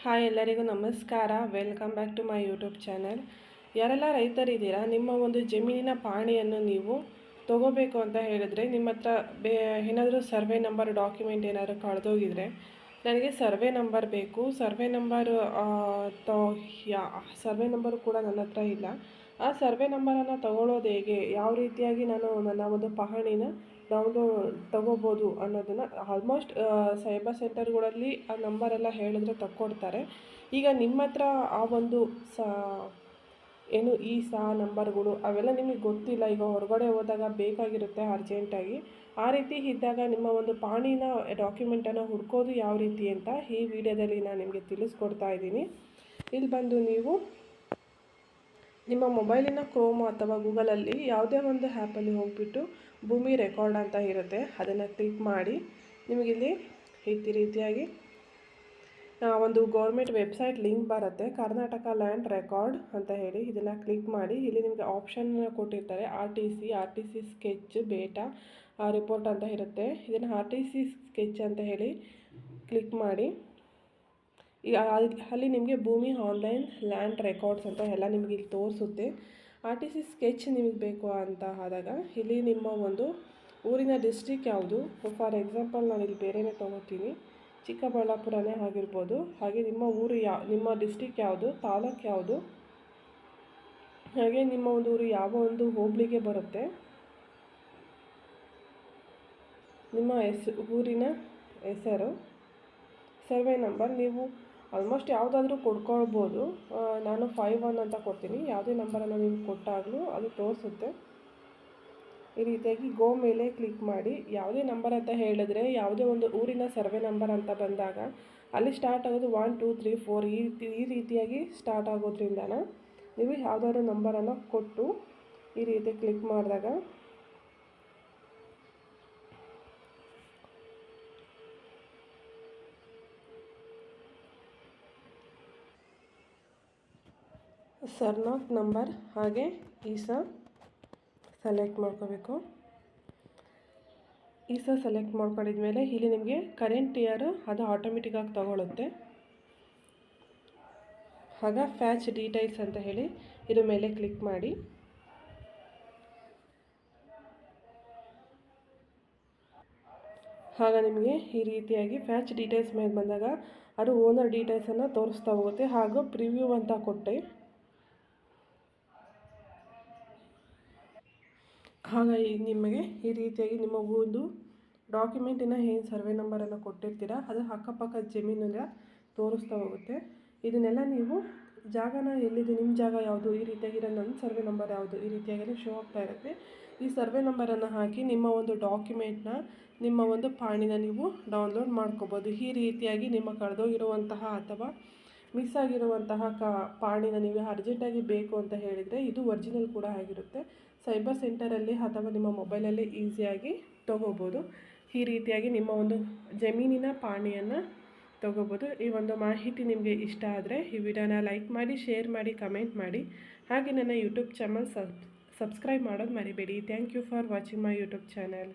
Hi ಎಲ್ಲರಿಗೂ ನಮಸ್ಕಾರ. Welcome back to my YouTube channel ಯಾರೆಲ್ಲ ರೈತರಿದ್ದೀರಾ, ನಿಮ್ಮ ಒಂದು ಜಮೀನಿನ ಪಹಣಿಯನ್ನು ನೀವು ತಗೋಬೇಕು ಅಂತ ಹೇಳಿದ್ರೆ ನಿಮ್ಮ ಹತ್ರ ಬೇ, ಏನಾದರೂ ಸರ್ವೆ ನಂಬರ್ ಡಾಕ್ಯುಮೆಂಟ್ ಏನಾದರೂ ಕಳೆದೋಗಿದ್ರೆ ನನಗೆ ಸರ್ವೆ ನಂಬರ್ ಬೇಕು. ಸರ್ವೆ ನಂಬರ್ ತೊ, ಯಾ, ಸರ್ವೆ ನಂಬರ್ ಕೂಡ ನನ್ನ ಹತ್ರ ಇಲ್ಲ. ಆ ಸರ್ವೆ ನಂಬರನ್ನು ತಗೊಳ್ಳೋದು ಹೇಗೆ? ಯಾವ ರೀತಿಯಾಗಿ ನಾನು ನನ್ನ ಒಂದು ಪಹಣಿನ ಡೌನ್ಲೋಡ್ ತಗೋಬೋದು ಅನ್ನೋದನ್ನು ಆಲ್ಮೋಸ್ಟ್ ಸೈಬರ್ ಸೆಂಟರ್ಗಳಲ್ಲಿ ಆ ನಂಬರೆಲ್ಲ ಹೇಳಿದ್ರೆ ತಕ್ಕೊಡ್ತಾರೆ. ಈಗ ನಿಮ್ಮ ಹತ್ರ ಆ ಒಂದು ಸಾ, ಏನು ಈ ಸಾ ನಂಬರ್ಗಳು ಅವೆಲ್ಲ ನಿಮಗೆ ಗೊತ್ತಿಲ್ಲ, ಈಗ ಹೊರಗಡೆ ಹೋದಾಗ ಬೇಕಾಗಿರುತ್ತೆ ಅರ್ಜೆಂಟಾಗಿ ಆ ರೀತಿ ಇದ್ದಾಗ ನಿಮ್ಮ ಒಂದು ಪಾಣಿನ ಡಾಕ್ಯುಮೆಂಟನ್ನು ಹುಡ್ಕೋದು ಯಾವ ರೀತಿ ಅಂತ ಈ ವಿಡಿಯೋದಲ್ಲಿ ನಾನು ನಿಮಗೆ ತಿಳಿಸ್ಕೊಡ್ತಾ ಇದ್ದೀನಿ. ಇಲ್ಲಿ ಬಂದು ನೀವು ನಿಮ್ಮ ಮೊಬೈಲಿನ ಕ್ರೋಮ್ ಅಥವಾ ಗೂಗಲಲ್ಲಿ ಯಾವುದೇ ಒಂದು ಆ್ಯಪಲ್ಲಿ ಹೋಗಿಬಿಟ್ಟು ಭೂಮಿ ರೆಕಾರ್ಡ್ ಅಂತ ಇರುತ್ತೆ, ಅದನ್ನು ಕ್ಲಿಕ್ ಮಾಡಿ ನಿಮಗಿಲ್ಲಿ ಈ ರೀತಿಯಾಗಿ ಒಂದು ಗೌರ್ಮೆಂಟ್ ವೆಬ್ಸೈಟ್ ಲಿಂಕ್ ಬರುತ್ತೆ, ಕರ್ನಾಟಕ ಲ್ಯಾಂಡ್ ರೆಕಾರ್ಡ್ ಅಂತ ಹೇಳಿ ಇದನ್ನು ಕ್ಲಿಕ್ ಮಾಡಿ, ಇಲ್ಲಿ ನಿಮಗೆ ಆಪ್ಷನ್ ಕೊಟ್ಟಿರ್ತಾರೆ R T C R T C sketch ಬೇಟಾ ರಿಪೋರ್ಟ್ ಅಂತ ಇರುತ್ತೆ. ಇದನ್ನು ಆರ್ ಟಿ ಸಿ ಸ್ಕೆಚ್ ಅಂತ ಹೇಳಿ ಕ್ಲಿಕ್ ಮಾಡಿ. ಈಗ ಅಲ್ಲಿ ನಿಮಗೆ ಭೂಮಿ ಆನ್ಲೈನ್ ಲ್ಯಾಂಡ್ ರೆಕಾರ್ಡ್ಸ್ ಅಂತ ಎಲ್ಲ ನಿಮಗೆ ಇಲ್ಲಿ ತೋರಿಸುತ್ತೆ. ಆರ್ ಟಿ ಸಿ ಸ್ಕೆಚ್ ನಿಮಗೆ ಬೇಕು ಅಂತ ಆದಾಗ ಇಲ್ಲಿ ನಿಮ್ಮ ಒಂದು ಊರಿನ ಡಿಸ್ಟಿಕ್ ಯಾವುದು? ಫಾರ್ ಎಕ್ಸಾಂಪಲ್ ನಾನು ಇಲ್ಲಿ ಬೇರೆಯೇ ತೊಗೋತೀನಿ. ಚಿಕ್ಕಬಳ್ಳಾಪುರನೇ ಆಗಿರ್ಬೋದು. ಹಾಗೆ ನಿಮ್ಮ ಊರು ಯಾವ ನಿಮ್ಮ ಡಿಸ್ಟಿಕ್ ಯಾವುದು? ತಾಲೂಕು ಯಾವುದು? ಹಾಗೆ ನಿಮ್ಮ ಒಂದು ಊರು ಯಾವ ಒಂದು ಹೋಬಳಿಗೆ ಬರುತ್ತೆ? ನಿಮ್ಮ ಹೆಸ, ಊರಿನ ಹೆಸರು ಸರ್ವೆ ನಂಬರ್ ನೀವು ಆಲ್ಮೋಸ್ಟ್ ಯಾವುದಾದ್ರೂ ಕೊಡ್ಕೊಳ್ಬೋದು. ನಾನು ಫೈವ್ ಒನ್ ಅಂತ ಕೊಡ್ತೀನಿ. ಯಾವುದೇ ನಂಬರನ್ನು ನೀವು ಕೊಟ್ಟಾಗಲೂ ಅದು ತೋರಿಸುತ್ತೆ. ಈ ರೀತಿಯಾಗಿ ಗೋ ಮೇಲೆ ಕ್ಲಿಕ್ ಮಾಡಿ. ಯಾವುದೇ ನಂಬರ್ ಅಂತ ಹೇಳಿದ್ರೆ ಯಾವುದೇ ಒಂದು ಊರಿನ ಸರ್ವೆ ನಂಬರ್ ಅಂತ ಬಂದಾಗ ಅಲ್ಲಿ ಸ್ಟಾರ್ಟ್ ಆಗೋದು ಒನ್ ಟೂ ತ್ರೀ ಫೋರ್ ಈ ರೀತಿ, ಈ ರೀತಿಯಾಗಿ ಸ್ಟಾರ್ಟ್ ಆಗೋದ್ರಿಂದನ ನೀವು ಯಾವುದಾದ್ರು ನಂಬರನ್ನು ಕೊಟ್ಟು ಈ ರೀತಿ ಕ್ಲಿಕ್ ಮಾಡಿದಾಗ ಸರ್ನಾಕ್ ನಂಬರ್ ಹಾಗೆ ಈಸ ಸೆಲೆಕ್ಟ್ ಮಾಡ್ಕೋಬೇಕು. ಈಸ ಸೆಲೆಕ್ಟ್ ಮಾಡ್ಕೊಂಡಿದ್ಮೇಲೆ ಇಲ್ಲಿ ನಿಮಗೆ ಕರೆಂಟ್ ಇಯರ್ ಅದು ಆಟೋಮೆಟಿಕ್ಕಾಗಿ ತಗೊಳುತ್ತೆ. ಆಗ ಫ್ಯಾಚ್ ಡೀಟೈಲ್ಸ್ ಅಂತ ಹೇಳಿ ಇದ್ರ ಮೇಲೆ ಕ್ಲಿಕ್ ಮಾಡಿ. ಆಗ ನಿಮಗೆ ಈ ರೀತಿಯಾಗಿ ಫ್ಯಾಚ್ ಡೀಟೇಲ್ಸ್ ಮೇಲೆ ಬಂದಾಗ ಅದು ಓನರ್ ಡೀಟೇಲ್ಸನ್ನು ತೋರಿಸ್ತಾ ಹೋಗುತ್ತೆ ಹಾಗೂ ಪ್ರಿವ್ಯೂ ಅಂತ ಕೊಟ್ಟೆ. ಹಾಗಾಗಿ ನಿಮಗೆ ಈ ರೀತಿಯಾಗಿ ನಿಮ್ಮ ಒಂದು ಡಾಕ್ಯುಮೆಂಟಿನ ಏನು ಸರ್ವೆ ನಂಬರನ್ನು ಕೊಟ್ಟಿರ್ತೀರ, ಅದು ಅಕ್ಕಪಕ್ಕ ಜಮೀನೆಲ್ಲ ತೋರಿಸ್ತಾ ಹೋಗುತ್ತೆ. ಇದನ್ನೆಲ್ಲ ನೀವು ಜಾಗನ ಎಲ್ಲಿದೆ, ನಿಮ್ಮ ಜಾಗ ಯಾವುದು, ಈ ರೀತಿಯಾಗಿರೋ ನನ್ನ ಸರ್ವೆ ನಂಬರ್ ಯಾವುದು, ಈ ರೀತಿಯಾಗಿ ಶೋ ಆಗ್ತಾ ಇರುತ್ತೆ. ಈ ಸರ್ವೆ ನಂಬರನ್ನು ಹಾಕಿ ನಿಮ್ಮ ಒಂದು ಡಾಕ್ಯುಮೆಂಟ್ನ, ನಿಮ್ಮ ಒಂದು ಪಾಣಿನ ನೀವು ಡೌನ್ಲೋಡ್ ಮಾಡ್ಕೋಬೋದು. ಈ ರೀತಿಯಾಗಿ ನಿಮ್ಮ ಕಳೆದೋಗಿರುವಂತಹ ಅಥವಾ ಮಿಸ್ ಆಗಿರುವಂತಹ ಕ ಪಾಣಿನ ನೀವು ಅರ್ಜೆಂಟಾಗಿ ಬೇಕು ಅಂತ ಹೇಳಿದರೆ ಇದು ಒರಿಜಿನಲ್ ಕೂಡ ಆಗಿರುತ್ತೆ. ಸೈಬರ್ ಸೆಂಟರಲ್ಲಿ ಅಥವಾ ನಿಮ್ಮ ಮೊಬೈಲಲ್ಲಿ ಈಸಿಯಾಗಿ ತೊಗೋಬೋದು. ಈ ರೀತಿಯಾಗಿ ನಿಮ್ಮ ಒಂದು ಜಮೀನಿನ ಪಾಣಿಯನ್ನು ತೊಗೋಬೋದು. ಈ ಒಂದು ಮಾಹಿತಿ ನಿಮಗೆ ಇಷ್ಟ ಆದರೆ ಈ ವಿಡಿಯೋನ ಲೈಕ್ ಮಾಡಿ, ಶೇರ್ ಮಾಡಿ, ಕಮೆಂಟ್ ಮಾಡಿ. ಹಾಗೆ ನನ್ನ ಯೂಟ್ಯೂಬ್ ಚಾನಲ್ ಸಬ್, ಸಬ್ಸ್ಕ್ರೈಬ್ ಮಾಡೋದು ಮರಿಬೇಡಿ. Thank you for watching my YouTube channel.